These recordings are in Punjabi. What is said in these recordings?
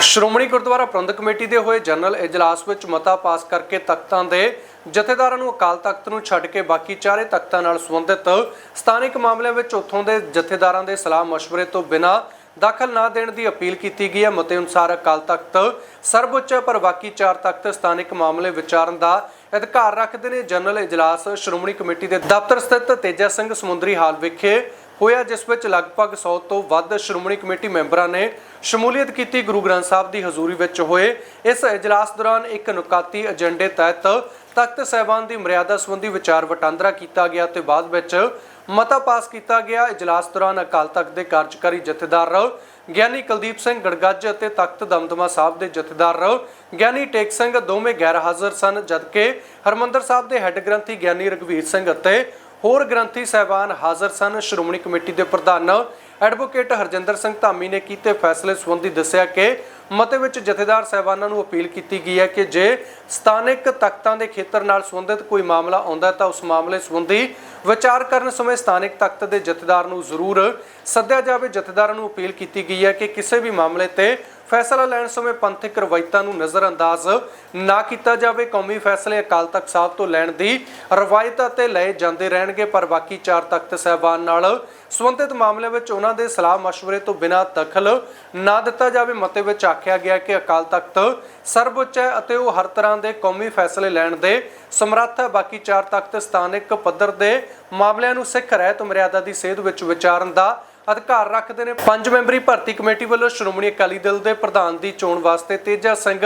ਸ਼੍ਰੋਮਣੀ ਗੁਰਦੁਆਰਾ ਪ੍ਰਬੰਧਕ ਕਮੇਟੀ ਦੇ ਹੋਏ ਜਨਰਲ ਇਜਲਾਸ ਵਿੱਚ ਮਤਾ ਪਾਸ ਕਰਕੇ ਤਖਤਾਂ ਦੇ ਜਥੇਦਾਰਾਂ ਨੂੰ ਅਕਾਲ ਤਖਤ ਨੂੰ ਛੱਡ ਕੇ ਬਾਕੀ ਚਾਰੇ ਤਖਤਾਂ ਨਾਲ ਸੰਬੰਧਿਤ ਸਥਾਨਿਕ ਮਾਮਲਿਆਂ ਵਿੱਚ ਉੱਥੋਂ ਦੇ ਜਥੇਦਾਰਾਂ ਦੇ ਸਲਾਹ مشਵਰੇ ਤੋਂ ਬਿਨਾਂ ਦਾਖਲ ਨਾ ਦੇਣ ਦੀ ਅਪੀਲ ਕੀਤੀ ਗਈ ਹੈ। ਮਤੇ ਅਨੁਸਾਰ ਅਕਾਲ ਤਖਤ ਸਰਵਉੱਚ ਹੈ, ਪਰ ਬਾਕੀ ਚਾਰ ਤਖਤ ਸਥਾਨਿਕ ਮਾਮਲੇ ਵਿਚਾਰਨ ਦਾ ਅਧਿਕਾਰ ਰੱਖਦੇ ਨੇ। ਜਨਰਲ ਇਜਲਾਸ ਸ਼੍ਰੋਮਣੀ ਕਮੇਟੀ ਦੇ ਦਫ਼ਤਰ ਸਥਿਤ ਤੇਜਾ ਸਿੰਘ ਸਮੁੰਦਰੀ ਹਾਲ ਵਿਖੇ ਹੋਇਆ ਜਿਸ ਵਿੱਚ ਲਗਭਗ 100 ਤੋਂ ਵੱਧ ਸ਼੍ਰੋਮਣੀ ਕਮੇਟੀ ਮੈਂਬਰਾਂ ਨੇ ਸ਼ਮੂਲੀਅਤ ਕੀਤੀ ਗੁਰੂ ਗ੍ਰੰਥ ਸਾਹਿਬ ਦੀ ਹਜ਼ੂਰੀ ਵਿੱਚ ਹੋਏ। ਇਸ ਇਜਲਾਸ ਦੌਰਾਨ ਇੱਕ ਨੁਕਾਤੀ ਏਜੰਡੇ ਤਹਿਤ ਤਖਤ ਸਹਿਬਾਨ ਦੀ ਮਰਿਆਦਾ ਸੰਬੰਧੀ ਵਿਚਾਰ ਵਟਾਂਦਰਾ ਕੀਤਾ ਗਿਆ ਤੇ ਬਾਅਦ ਵਿੱਚ ਮਤਾ ਪਾਸ ਕੀਤਾ ਗਿਆ। ਇਜਲਾਸ ਦੌਰਾਨ ਅਕਾਲ ਤਖਤ ਦੇ ਕਾਰਜਕਾਰੀ ਜਥੇਦਾਰ ਗਿਆਨੀ ਕੁਲਦੀਪ ਸਿੰਘ ਗੜਗੱਜ ਅਤੇ ਤਖਤ ਦਮਦਮਾ ਸਾਹਿਬ ਦੇ ਜਥੇਦਾਰ ਗਿਆਨੀ ਟੇਕ ਸਿੰਘ ਦੋਵੇਂ ਗੈਰ ਹਾਜ਼ਰ ਸਨ, ਜਦਕਿ ਹਰਮੰਦਰ ਸਾਹਿਬ ਦੇ ਹੈੱਡ ਗ੍ਰੰਥੀ ਗਿਆਨੀ ਰਗਵੀਰ ਸਿੰਘ ਅਤੇ ਹੋਰ ਗ੍ਰੰਥੀ ਸਹਿਬਾਨ ਹਾਜ਼ਰ ਸਨ। ਸ਼੍ਰੋਮਣੀ ਕਮੇਟੀ ਦੇ ਪ੍ਰਧਾਨ ਐਡਵੋਕੇਟ ਹਰਜਿੰਦਰ ਸਿੰਘ ਧਾਮੀ ਨੇ ਕੀਤੇ ਫੈਸਲੇ ਸੰਬੰਧੀ ਦੱਸਿਆ ਕਿ ਮਤੇ ਵਿੱਚ ਜਥੇਦਾਰ ਸਹਿਬਾਨਾਂ ਨੂੰ ਅਪੀਲ ਕੀਤੀ ਗਈ ਹੈ ਕਿ ਜੇ ਸਥਾਨਕ ਤਖਤਾਂ ਦੇ ਖੇਤਰ ਨਾਲ ਸੰਬੰਧਿਤ ਕੋਈ ਮਾਮਲਾ ਆਉਂਦਾ ਤਾਂ ਉਸ ਮਾਮਲੇ ਸੰਬੰਧੀ ਵਿਚਾਰ ਕਰਨ ਸਮੇਂ ਸਥਾਨਕ ਤਖਤ ਦੇ ਜਥੇਦਾਰ ਨੂੰ ਜ਼ਰੂਰ ਸੱਦਿਆ ਜਾਵੇ। ਜਥੇਦਾਰਾਂ ਨੂੰ ਅਪੀਲ ਕੀਤੀ ਗਈ ਹੈ ਕਿ ਕਿਸੇ ਵੀ ਮਾਮਲੇ ਤੇ ਫੈਸਲਾ ਲੈਣ ਸਮੇਂ ਪੰਥਕ ਰਵਾਇਤਾਂ ਨੂੰ ਨਜ਼ਰਅੰਦਾਜ਼ ਨਾ ਕੀਤਾ ਜਾਵੇ। ਕੌਮੀ ਫੈਸਲੇ ਅਕਾਲ ਤਖਤ ਸਾਹਿਬ ਤੋਂ ਲੈਣ ਦੀ ਰਵਾਇਤ ਅਤੇ ਲਏ ਜਾਂਦੇ ਰਹਿਣਗੇ, ਪਰ ਬਾਕੀ ਚਾਰ ਤਖਤ ਸਹਿਬਾਨ ਨਾਲ ਸੰਬੰਧਿਤ ਮਾਮਲੇ ਵਿੱਚ ਉਹਨਾਂ ਦੇ ਸਲਾਹ مشਵਰੇ ਤੋਂ ਬਿਨਾਂ ਦਖਲ ਨਾ ਦਿੱਤਾ ਜਾਵੇ। ਮਤੇ ਵਿੱਚ ਆਖਿਆ ਗਿਆ ਕਿ ਅਕਾਲ ਤਖਤ ਸਰਵਉੱਚ ਹੈ ਅਤੇ ਉਹ ਹਰ ਤਰ੍ਹਾਂ ਦੇ ਕੌਮੀ ਫੈਸਲੇ ਲੈਣ ਦੇ ਸਮਰੱਥ ਹੈ। ਬਾਕੀ ਚਾਰ ਤਖਤ ਸਥਾਨਕ ਪੱਧਰ ਦੇ ਮਾਮਲਿਆਂ ਨੂੰ ਸਿੱਖ ਰਹਿਤ ਮਰਿਆਦਾ ਦੀ ਸੇਧ ਵਿੱਚ ਵਿਚਾਰਨ ਦਾ ਅਧਿਕਾਰ ਰੱਖਦੇ ਨੇ। ਪੰਜ ਮੈਂਬਰੀ ਭਰਤੀ ਕਮੇਟੀ ਵੱਲੋਂ ਸ਼੍ਰੋਮਣੀ ਅਕਾਲੀ ਦਲ ਦੇ ਪ੍ਰਧਾਨ ਦੀ ਚੋਣ ਵਾਸਤੇ ਤੇਜਾ ਸਿੰਘ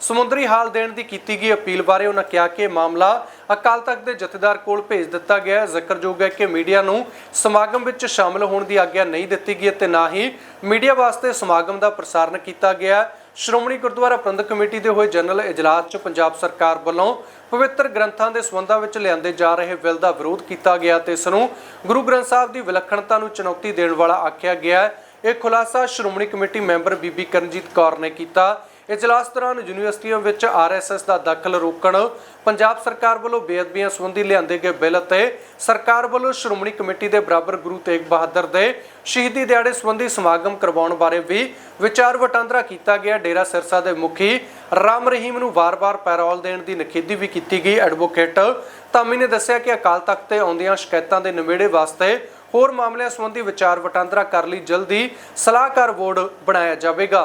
ਸਮੁੰਦਰੀ ਹਾਲ ਦੇਣ ਦੀ ਕੀਤੀ ਗਈ ਅਪੀਲ ਬਾਰੇ ਉਹਨਾਂ ਕਿਹਾ ਕਿ ਮਾਮਲਾ ਅਕਾਲ ਤਖਤ ਦੇ ਜਥੇਦਾਰ ਕੋਲ ਭੇਜ ਦਿੱਤਾ ਗਿਆ ਹੈ। ਜ਼ਿਕਰਯੋਗ ਹੈ ਕਿ ਮੀਡੀਆ ਨੂੰ ਸਮਾਗਮ ਵਿੱਚ ਸ਼ਾਮਲ ਹੋਣ ਦੀ ਆਗਿਆ ਨਹੀਂ ਦਿੱਤੀ ਗਈ ਅਤੇ ਨਾ ਹੀ ਮੀਡੀਆ ਵਾਸਤੇ ਸਮਾਗਮ ਦਾ ਪ੍ਰਸਾਰਣ ਕੀਤਾ ਗਿਆ ਸ਼੍ਰੋਮਣੀ ਗੁਰਦੁਆਰਾ ਪ੍ਰਬੰਧਕ ਕਮੇਟੀ ਦੇ ਹੋਏ ਜਨਰਲ ਇਜਲਾਸ 'ਚ ਪੰਜਾਬ ਸਰਕਾਰ ਵੱਲੋਂ ਪਵਿੱਤਰ ਗ੍ਰੰਥਾਂ ਦੇ ਸੰਬੰਧਾਂ ਵਿੱਚ ਲਿਆਂਦੇ ਜਾ ਰਹੇ ਬਿੱਲ ਦਾ ਵਿਰੋਧ ਕੀਤਾ ਗਿਆ ਤੇ ਇਸ ਨੂੰ ਗੁਰੂ ਗ੍ਰੰਥ ਸਾਹਿਬ ਦੀ ਵਿਲੱਖਣਤਾ ਨੂੰ ਚੁਣੌਤੀ ਦੇਣ ਵਾਲਾ ਆਖਿਆ ਗਿਆ ਇਹ ਖੁਲਾਸਾ ਸ਼੍ਰੋਮਣੀ ਕਮੇਟੀ ਮੈਂਬਰ ਬੀਬੀ ਕਰਨਜੀਤ ਕੌਰ ਨੇ ਕੀਤਾ। ਇਜਲਾਸ ਦੌਰਾਨ ਯੂਨੀਵਰਸਿਟੀਆਂ ਵਿੱਚ ਆਰਐਸਐਸ ਦਾ ਦਖਲ ਰੋਕਣ, ਪੰਜਾਬ ਸਰਕਾਰ ਵੱਲੋਂ ਬੇਅਦਬੀਆਂ ਸੰਬੰਧੀ ਲਿਆਂਦੇ ਗਏ ਬਿੱਲ ਅਤੇ ਸਰਕਾਰ ਵੱਲੋਂ ਸ਼੍ਰੋਮਣੀ ਕਮੇਟੀ ਦੇ ਬਰਾਬਰ ਗੁਰੂ ਤੇਗ ਬਹਾਦਰ ਦੇ ਸ਼ਹੀਦੀ ਦਿਹਾੜੇ ਸੰਬੰਧੀ ਸਮਾਗਮ ਕਰਵਾਉਣ ਬਾਰੇ ਵੀ ਵਿਚਾਰ ਵਟਾਂਦਰਾ ਕੀਤਾ ਗਿਆ। ਡੇਰਾ ਸਿਰਸਾ ਦੇ ਮੁਖੀ ਰਾਮ ਰਹੀਮ ਨੂੰ ਵਾਰ-ਵਾਰ ਪੈਰੋਲ ਦੇਣ ਦੀ ਨਖੇਦੀ ਵੀ ਕੀਤੀ ਗਈ। ਐਡਵੋਕੇਟ ਧਾਮੀ ਨੇ ਦੱਸਿਆ ਕਿ ਅਕਾਲ ਤਖਤ ਤੇ ਆਉਂਦੀਆਂ ਸ਼ਿਕਾਇਤਾਂ ਦੇ ਨਿਬੇੜੇ ਵਾਸਤੇ ਹੋਰ ਮਾਮਲਿਆਂ ਸੰਬੰਧੀ ਵਿਚਾਰ ਵਟਾਂਦਰਾ ਕਰ ਲਈ ਜਲਦੀ ਸਲਾਹਕਾਰ ਬੋਰਡ ਬਣਾਇਆ ਜਾਵੇਗਾ।